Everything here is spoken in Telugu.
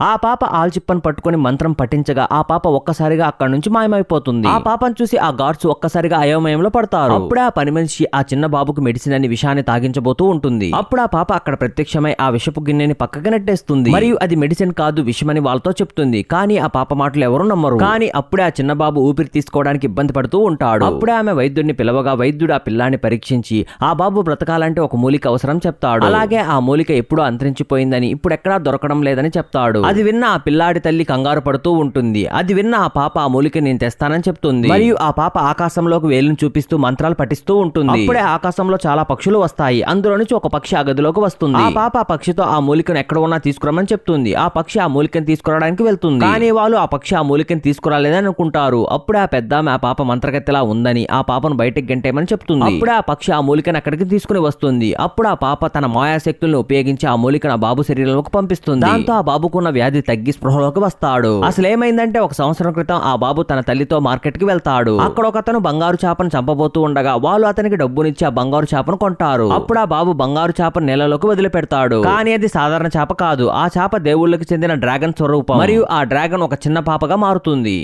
ఆ పాప ఆల్చిప్పను పట్టుకొని మంత్రం పఠించగా ఆ పాప ఒక్కసారిగా అక్కడి నుంచి మాయమైపోతుంది. ఆ పాపను చూసి ఆ గార్డ్స్ ఒక్కసారిగా అయోమయంలో పడతారు. అప్పుడే ఆ పని మనిషి ఆ చిన్న బాబుకు మెడిసిన్ అని విషాన్ని తాగించబోతూ ఉంటుంది. అప్పుడు ఆ పాప అక్కడ ప్రత్యక్షమై ఆ విషపు గిన్నెని పక్కకి నెట్టేస్తుంది. మరియు అది మెడిసిన్ కాదు విషమని వాళ్ళతో చెప్తుంది. కానీ ఆ పాప మాటలు ఎవరు నమ్మరు. కానీ అప్పుడే ఆ చిన్న బాబు ఊపిరి తీసుకోవడానికి ఇబ్బంది పడుతూ ఉంటాడు. అప్పుడే ఆమె వైద్యుడిని పిలవగా వైద్యుడు ఆ పిల్లాన్ని పరీక్షించి ఆ బాబు బ్రతకాలంటే ఒక మూలిక అవసరం చెప్తాడు. అలాగే ఆ మూలిక ఎప్పుడో అంతరించిపోయిందని ఇప్పుడు ఎక్కడా దొరకడం లేదని చెప్తాడు. అది విన్న ఆ పిల్లాడి తల్లి కంగారు పడుతూ ఉంటుంది. అది విన్న ఆ పాప ఆ మూలిక నేను తెస్తానని చెప్తుంది. మరియు ఆ పాప ఆకాశంలోకి వేలును చూపిస్తూ మంత్రాలు పఠిస్తూ ఉంటుంది. అప్పుడే ఆకాశంలో చాలా పక్షులు వస్తాయి. అందులో నుంచి ఒక పక్షి ఆ గదిలోకి వస్తుంది. ఆ పాప ఆ పక్షితో ఆ మూలికను ఎక్కడ ఉన్నా తీసుకురమ్మని చెప్తుంది. ఆ పక్షి ఆ మూలికను తీసుకురావడానికి వెళ్తుంది. కానీ వాళ్ళు ఆ పక్షి ఆ మూలికను తీసుకురాలేదని అనుకుంటారు. అప్పుడే ఆ పెద్ద ఆ పాప మంత్రగత్తెలా ఉందని ఆ పాపను బయటకు గంటేమని చెప్తుంది. అప్పుడే ఆ పక్షి ఆ మూలికను అక్కడికి తీసుకుని వస్తుంది. అప్పుడు ఆ పాప తన మాయాశక్తులను ఉపయోగించి ఆ మూలికను ఆ బాబు శరీరంలోకి పంపిస్తుంది. దాంతో ఆ బాబుకున్న వ్యాధి తగ్గి స్పృహలోకి వస్తాడు. అసలు ఏమైందంటే ఒక సంవత్సరం క్రితం ఆ బాబు తన తల్లితో మార్కెట్కి వెళ్తాడు. అక్కడ ఒక అతను బంగారు చేపను చంపబోతూ ఉండగా వాళ్ళు అతనికి డబ్బునిచ్చి ఆ బంగారు చేపను కొంటారు. అప్పుడు ఆ బాబు బంగారు చేపను నీళ్ళలోకి వదిలిపెడతాడు. కానీ అది సాధారణ చేప కాదు. ఆ చేప దేవుళ్ళకి చెందిన డ్రాగన్ స్వరూపం. మరియు ఆ డ్రాగన్ ఒక చిన్న పాపగా మారుతుంది.